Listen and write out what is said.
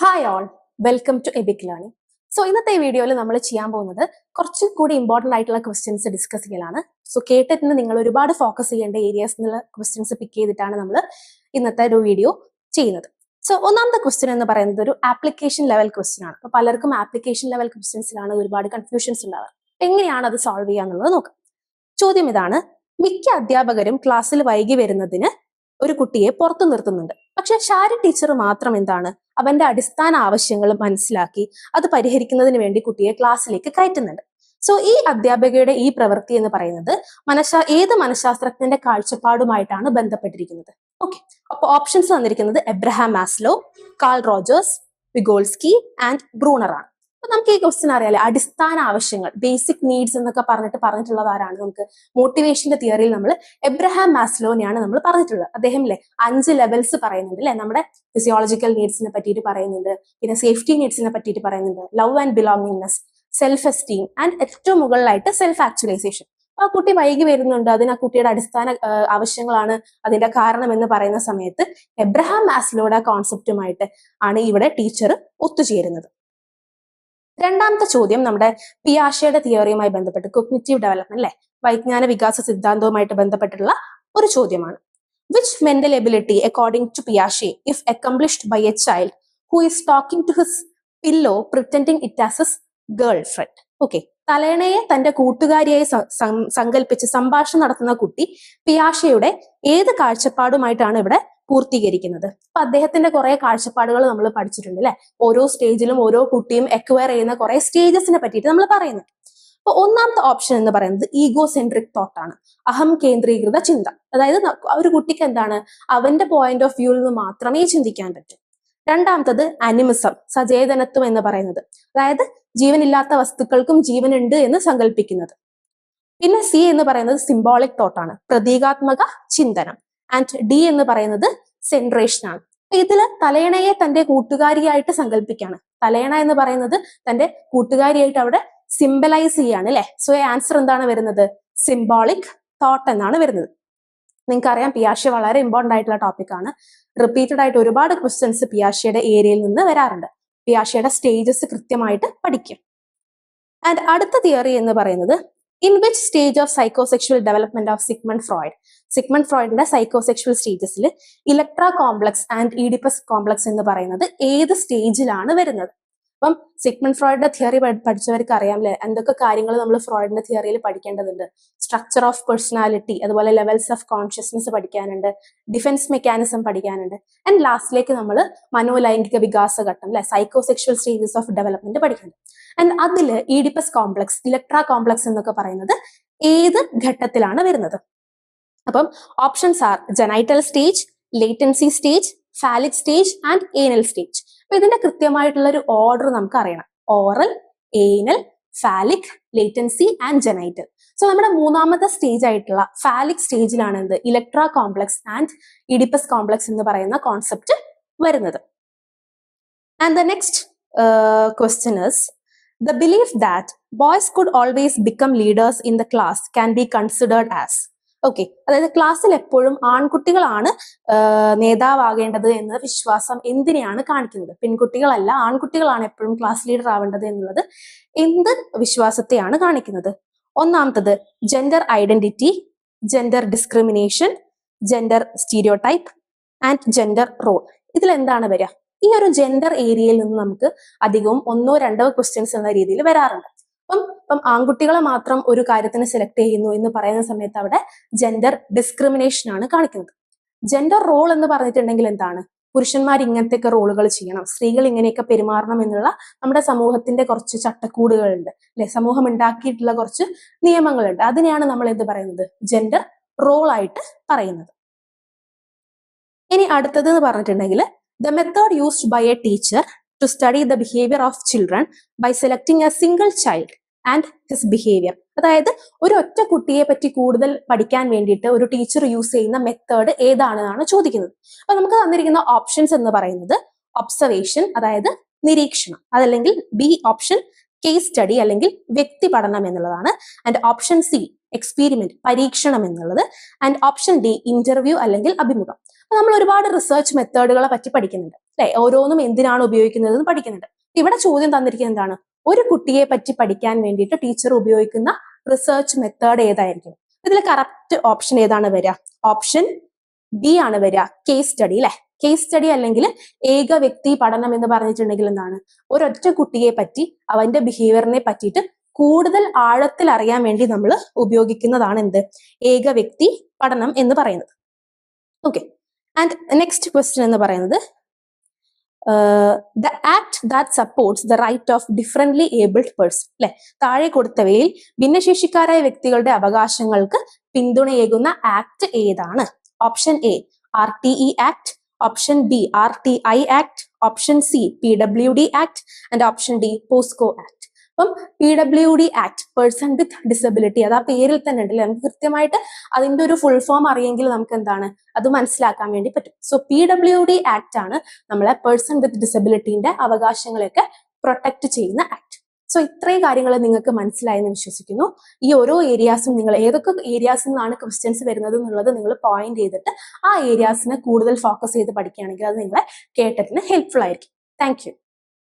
Hi all welcome to epic learning so ഇന്നത്തെ വീഡിയോയിൽ നമ്മൾ ചെയ്യാൻ പോകുന്നത് കുറച്ചും കൂടി ഇമ്പോർട്ടന്റ് ആയിട്ടുള്ള ക്വസ്റ്റ്യൻസ് ഡിസ്കസ് ചെയ്യലാണ്. സോ കേട്ടിട്ട് നിങ്ങൾ ഒരുപാട് ഫോക്കസ് ചെയ്യേണ്ട ഏരിയാസ് എന്നുള്ള ക്വസ്റ്റ്യൻസ് പിക്ക് ചെയ്തിട്ടാണ് നമ്മൾ ഇന്നത്തെ ഒരു വീഡിയോ ചെയ്യുന്നത്. സോ ഒന്നാമത്തെ ക്വസ്റ്റ്യൻ എന്ന് പറയുന്നത് ഒരു ആപ്ലിക്കേഷൻ ലെവൽ ക്വസ്റ്റ്യൻ ആണ്. അപ്പോൾ പലർക്കും ആപ്ലിക്കേഷൻ ലെവൽ ക്വസ്റ്റ്യൻസിലാണ് ഒരുപാട് കൺഫ്യൂഷൻസ് ഉണ്ടാവുക. എങ്ങനെയാണ് അത് സോൾവ് ചെയ്യുക എന്നുള്ളത് നോക്കാം. ചോദ്യം ഇതാണ് മിക്ക അധ്യാപകരും ക്ലാസ്സിൽ വൈകി വരുന്നതിന് ഒരു കുട്ടിയെ പുറത്തു നിർത്തുന്നുണ്ട്. പക്ഷെ ഷാരി ടീച്ചർ മാത്രം എന്താണ് അവന്റെ അടിസ്ഥാന ആവശ്യങ്ങൾ മനസ്സിലാക്കി അത് പരിഹരിക്കുന്നതിന് വേണ്ടി കുട്ടിയെ ക്ലാസ്സിലേക്ക് കയറ്റുന്നുണ്ട്. സോ ഈ അധ്യാപികയുടെ ഈ പ്രവൃത്തി എന്ന് പറയുന്നത് മനഃശാ ഏത് മനഃശാസ്ത്രജ്ഞന്റെ കാഴ്ചപ്പാടുമായിട്ടാണ് ബന്ധപ്പെട്ടിരിക്കുന്നത്? ഓക്കെ അപ്പോൾ ഓപ്ഷൻസ് തന്നിരിക്കുന്നത് Abraham Maslow Carl Rogers Vygotsky and Bruner ആണ് അപ്പൊ നമുക്ക് ഈ ക്വസ്റ്റ്യൻ അറിയാലേ? അടിസ്ഥാന ആവശ്യങ്ങൾ ബേസിക് നീഡ്സ് എന്നൊക്കെ പറഞ്ഞിട്ട് പറഞ്ഞിട്ടുള്ളത് ആരാണ്? നമുക്ക് മോട്ടിവേഷന്റെ തിയറിയിൽ നമ്മൾ എബ്രഹാം മാസ്ലോനെയാണ് നമ്മൾ പറഞ്ഞിട്ടുള്ളത്. അദ്ദേഹം അല്ലെ അഞ്ച് ലെവൽസ് പറയുന്നുണ്ട് അല്ലെ നമ്മുടെ ഫിസിയോളജിക്കൽ നീഡ്സിനെ പറ്റിയിട്ട് പറയുന്നുണ്ട് പിന്നെ സേഫ്റ്റി നീഡ്സിനെ പറ്റിയിട്ട് പറയുന്നുണ്ട് love and belongingness self esteem and ഏറ്റവും മുകളിലായിട്ട് സെൽഫ് ആക്ച്വലൈസേഷൻ ആ കുട്ടി വൈകി വരുന്നുണ്ട് അതിന് ആ കുട്ടിയുടെ അടിസ്ഥാന ആവശ്യങ്ങളാണ് അതിന്റെ കാരണം എന്ന് പറയുന്ന സമയത്ത് എബ്രഹാം മാസ്ലോയുടെ കോൺസെപ്റ്റുമായിട്ട് ആണ് ഇവിടെ ടീച്ചർ ഒത്തുചേരുന്നത്. രണ്ടാമത്തെ ചോദ്യം നമ്മുടെ പിയാഷയുടെ തിയറിയുമായി ബന്ധപ്പെട്ട് കൊഗ്നിറ്റീവ് ഡെവലപ്മെന്റ് അല്ലെ വൈജ്ഞാന വികാസ സിദ്ധാന്തവുമായിട്ട് ബന്ധപ്പെട്ടിട്ടുള്ള ഒരു ചോദ്യമാണ്. Which mental ability according to പിയാഷെ if accomplished by a child who is talking to his pillow pretending it as his girlfriend okay തലേണയെ തന്റെ കൂട്ടുകാരിയായി സങ്കല്പിച്ച് സംഭാഷണം നടത്തുന്ന കുട്ടി പിയാഷയുടെ ഏത് കാഴ്ചപ്പാടുമായിട്ടാണ് ഇവിടെ പൂർത്തീകരിക്കുന്നത്. അപ്പൊ അദ്ദേഹത്തിന്റെ കുറെ കാഴ്ചപ്പാടുകൾ നമ്മൾ പഠിച്ചിട്ടുണ്ട് അല്ലെ? ഓരോ സ്റ്റേജിലും ഓരോ കുട്ടിയും എക്വയർ ചെയ്യുന്ന കുറെ സ്റ്റേജസിനെ പറ്റിയിട്ട് നമ്മൾ പറയുന്നത് അപ്പൊ ഒന്നാമത്തെ ഓപ്ഷൻ എന്ന് പറയുന്നത് ഈഗോ സെൻട്രിക് തോട്ട് ആണ്. അഹം കേന്ദ്രീകൃത ചിന്ത. അതായത് ഒരു കുട്ടിക്ക് എന്താണ്? അവന്റെ പോയിന്റ് ഓഫ് വ്യൂവിൽ നിന്ന് മാത്രമേ ചിന്തിക്കാൻ പറ്റൂ. രണ്ടാമത്തത് അനിമിസം സചേതനത്വം എന്ന് പറയുന്നത്. അതായത് ജീവനില്ലാത്ത വസ്തുക്കൾക്കും ജീവനുണ്ട് എന്ന് സങ്കല്പിക്കുന്നത് പിന്നെ സി എന്ന് പറയുന്നത് സിംബോളിക് തോട്ടാണ് പ്രതീകാത്മക ചിന്തനം. ആൻഡ് ഡി എന്ന് പറയുന്നത് സെൻട്രേഷൻ ആണ്. ഇതിൽ തലയണയെ തന്റെ കൂട്ടുകാരിയായിട്ട് സങ്കല്പിക്കാണ് തലയണ എന്ന് പറയുന്നത് തന്റെ കൂട്ടുകാരിയായിട്ട് അവിടെ സിംബലൈസ് ചെയ്യാണ് അല്ലെ? സോ ആൻസർ എന്താണ് വരുന്നത്? സിംബോളിക് തോട്ട് എന്നാണ് വരുന്നത്. നിങ്ങൾക്ക് അറിയാം പിയാഷെ വളരെ ഇമ്പോർട്ടന്റ് ആയിട്ടുള്ള ടോപ്പിക് ആണ്. റിപ്പീറ്റഡ് ആയിട്ട് ഒരുപാട് ക്വസ്റ്റ്യൻസ് പിയാഷയുടെ ഏരിയയിൽ നിന്ന് വരാറുണ്ട്. പിയാഷയുടെ സ്റ്റേജസ് കൃത്യമായിട്ട് പഠിക്കും. ആൻഡ് അടുത്ത തിയറി എന്ന് പറയുന്നത് in which stage of psychosexual development of Sigmund Freud Sigmund ഫ്രോയിഡിന്റെ psychosexual സ്റ്റേജസിൽ Electra complex and Oedipus complex എന്ന് പറയുന്നത് ഏത് സ്റ്റേജിലാണ് വരുന്നത്? അപ്പം സിഗ്മൺ ഫ്രോയിഡിന്റെ തിയറി പഠിച്ചവർക്ക് അറിയാമല്ലേ? എന്തൊക്കെ കാര്യങ്ങൾ നമ്മൾ ഫ്രോയിഡിന്റെ തിയറിയിൽ പഠിക്കേണ്ടതുണ്ട്? സ്ട്രക്ചർ ഓഫ് പേഴ്സണാലിറ്റി അതുപോലെ ലെവൽസ് ഓഫ് കോൺഷ്യസ്നസ് പഠിക്കാനുണ്ട് ഡിഫൻസ് മെക്കാനിസം പഠിക്കാനുണ്ട് ആൻഡ് ലാസ്റ്റിലേക്ക് നമ്മൾ മനോലൈംഗിക വികാസ ഘട്ടം അല്ലെ? സൈക്കോസെക്ഷൽ സ്റ്റേജസ് ഓഫ് ഡെവലപ്മെന്റ് പഠിക്കുന്നുണ്ട് ആൻഡ് അതിൽ ഈഡിപ്പസ് കോംപ്ലക്സ് ഇലക്ട്ര കോംപ്ലക്സ് എന്നൊക്കെ പറയുന്നത് ഏത് ഘട്ടത്തിലാണ് വരുന്നത്? അപ്പം options are genital stage latency stage phallic stage and anal stage അപ്പൊ ഇതിന്റെ കൃത്യമായിട്ടുള്ള ഒരു ഓർഡർ നമുക്ക് അറിയണം. Oral anal phallic latency and genital so നമ്മുടെ മൂന്നാമത്തെ സ്റ്റേജ് ആയിട്ടുള്ള ഫാലിക് സ്റ്റേജിലാണ് എന്ത്? Electro complex and Oedipus complex എന്ന് പറയുന്ന കോൺസെപ്റ്റ് വരുന്നത്. And the next question is the belief that boys could always become leaders in the class can be considered as okay അതായത് ക്ലാസ്സിൽ എപ്പോഴും ആൺകുട്ടികളാണ് നേതാവാകേണ്ടത് എന്ന വിശ്വാസം എന്തിനെയാണ് കാണിക്കുന്നത്? പെൺകുട്ടികളല്ല ആൺകുട്ടികളാണ് എപ്പോഴും ക്ലാസ് ലീഡർ ആവേണ്ടത് എന്നുള്ളത് എന്ത് വിശ്വാസത്തെയാണ് കാണിക്കുന്നത്? ഒന്നാമത്തത് gender identity gender discrimination gender stereotype and gender role ഇതിൽ എന്താണ് വരിക? ഈ ഒരു ജെൻഡർ ഏരിയയിൽ നിന്ന് നമുക്ക് അധികവും ഒന്നോ രണ്ടോ ക്വസ്റ്റ്യൻസ് എന്ന രീതിയിൽ വരാറുണ്ട്. അപ്പം ഇപ്പം ആൺകുട്ടികളെ മാത്രം ഒരു കാര്യത്തിന് സെലക്ട് ചെയ്യുന്നു എന്ന് പറയുന്ന സമയത്ത് അവിടെ ജെൻഡർ ഡിസ്ക്രിമിനേഷൻ ആണ് കാണിക്കുന്നത്. ജെൻഡർ റോൾ എന്ന് പറഞ്ഞിട്ടുണ്ടെങ്കിൽ എന്താണ്? പുരുഷന്മാർ ഇങ്ങനത്തെയൊക്കെ റോളുകൾ ചെയ്യണം. സ്ത്രീകൾ ഇങ്ങനെയൊക്കെ പെരുമാറണം എന്നുള്ള നമ്മുടെ സമൂഹത്തിന്റെ കുറച്ച് ചട്ടക്കൂടുകളുണ്ട്. അല്ലെ? സമൂഹം ഉണ്ടാക്കിയിട്ടുള്ള കുറച്ച് നിയമങ്ങളുണ്ട്. അതിനെയാണ് നമ്മൾ എന്ത് പറയുന്നത്? ജെൻഡർ റോൾ ആയിട്ട് പറയുന്നത്. ഇനി അടുത്തത് എന്ന് പറഞ്ഞിട്ടുണ്ടെങ്കിൽ the method used by a teacher to study the behaviour of children by selecting a single child and his behaviour അതായത് ഒരു ഒറ്റ കുട്ടിയെ പറ്റി കൂടുതൽ പഠിക്കാൻ വേണ്ടിയിട്ട് ഒരു ടീച്ചർ യൂസ് ചെയ്യുന്ന മെത്തേഡ് ഏതാണെന്നാണ് ചോദിക്കുന്നത്. അപ്പൊ നമുക്ക് തന്നിരിക്കുന്ന ഓപ്ഷൻസ് എന്ന് പറയുന്നത് ഒബ്സർവേഷൻ അതായത് നിരീക്ഷണം. അതല്ലെങ്കിൽ ബി ഓപ്ഷൻ കേസ് സ്റ്റഡി അല്ലെങ്കിൽ വ്യക്തി പഠനം എന്നുള്ളതാണ്. ആൻഡ് ഓപ്ഷൻ സി എക്സ്പീരിമെന്റ് പരീക്ഷണം എന്നുള്ളത്. ആൻഡ് ഓപ്ഷൻ ഡി ഇന്റർവ്യൂ അല്ലെങ്കിൽ അഭിമുഖം. നമ്മൾ ഒരുപാട് റിസർച്ച് മെത്തേഡുകളെ പറ്റി പഠിക്കുന്നുണ്ട്. അല്ലെ ഓരോന്നും എന്തിനാണ് ഉപയോഗിക്കുന്നത് എന്ന് പഠിക്കുന്നുണ്ട് ഇവിടെ ചോദ്യം തന്നിരിക്കുന്നത് എന്താണ്? ഒരു കുട്ടിയെ പറ്റി പഠിക്കാൻ വേണ്ടിയിട്ട് ടീച്ചർ ഉപയോഗിക്കുന്ന റിസർച്ച് മെത്തേഡ് ഏതായിരിക്കും? ഇതിൽ കറക്റ്റ് ഓപ്ഷൻ ഏതാണ് വരിക? ഓപ്ഷൻ ബി ആണ് വരിക. കേസ് സ്റ്റഡി അല്ലെ കേസ് സ്റ്റഡി അല്ലെങ്കിൽ ഏക വ്യക്തി പഠനം എന്ന് പറഞ്ഞിട്ടുണ്ടെങ്കിൽ എന്താണ്? ഒരൊറ്റ കുട്ടിയെ പറ്റി അവന്റെ ബിഹേവിയറിനെ പറ്റിയിട്ട് കൂടുതൽ ആഴത്തിൽ അറിയാൻ വേണ്ടി നമ്മൾ ഉപയോഗിക്കുന്നതാണ് എന്ത്? ഏക വ്യക്തി പഠനം എന്ന് പറയുന്നത്. ഓക്കെ ആൻഡ് നെക്സ്റ്റ് ക്വസ്റ്റ്യൻ എന്ന് പറയുന്നത് the act that supports the right of differently abled person അല്ലെ താഴെ കൊടുത്തവയിൽ ഭിന്നശേഷിക്കാരായ വ്യക്തികളുടെ അവകാശങ്ങൾക്ക് പിന്തുണയേകുന്ന ആക്ട് ഏതാണ്? Option A R T E act option B R T I act option C P W D act and option D POCSO act അപ്പം P W D act person with disability അത് ആ പേരിൽ തന്നെ ഉണ്ടല്ലേ? നമുക്ക് കൃത്യമായിട്ട് അതിന്റെ ഒരു ഫുൾ ഫോം അറിയെങ്കിൽ നമുക്ക് എന്താണ്? അത് മനസ്സിലാക്കാൻ വേണ്ടി പറ്റും. So P W D act ആണ് നമ്മളെ പേഴ്സൺ വിത്ത് ഡിസബിലിറ്റിന്റെ അവകാശങ്ങളെയൊക്കെ പ്രൊട്ടക്ട് ചെയ്യുന്ന ആക്ട് സോ ഇത്രയും കാര്യങ്ങൾ നിങ്ങൾക്ക് മനസ്സിലായെന്ന് വിശ്വസിക്കുന്നു. ഈ ഓരോ ഏരിയാസും നിങ്ങൾ ഏതൊക്കെ ഏരിയാസിൽ നിന്നാണ് ക്വസ്റ്റ്യൻസ് വരുന്നത് എന്നുള്ളത് നിങ്ങൾ പോയിന്റ് ചെയ്തിട്ട് ആ ഏരിയാസിനെ കൂടുതൽ ഫോക്കസ് ചെയ്ത് പഠിക്കുകയാണെങ്കിൽ അത് നിങ്ങളെ കേട്ടതിന് ഹെൽപ്ഫുൾ ആയിരിക്കും. താങ്ക്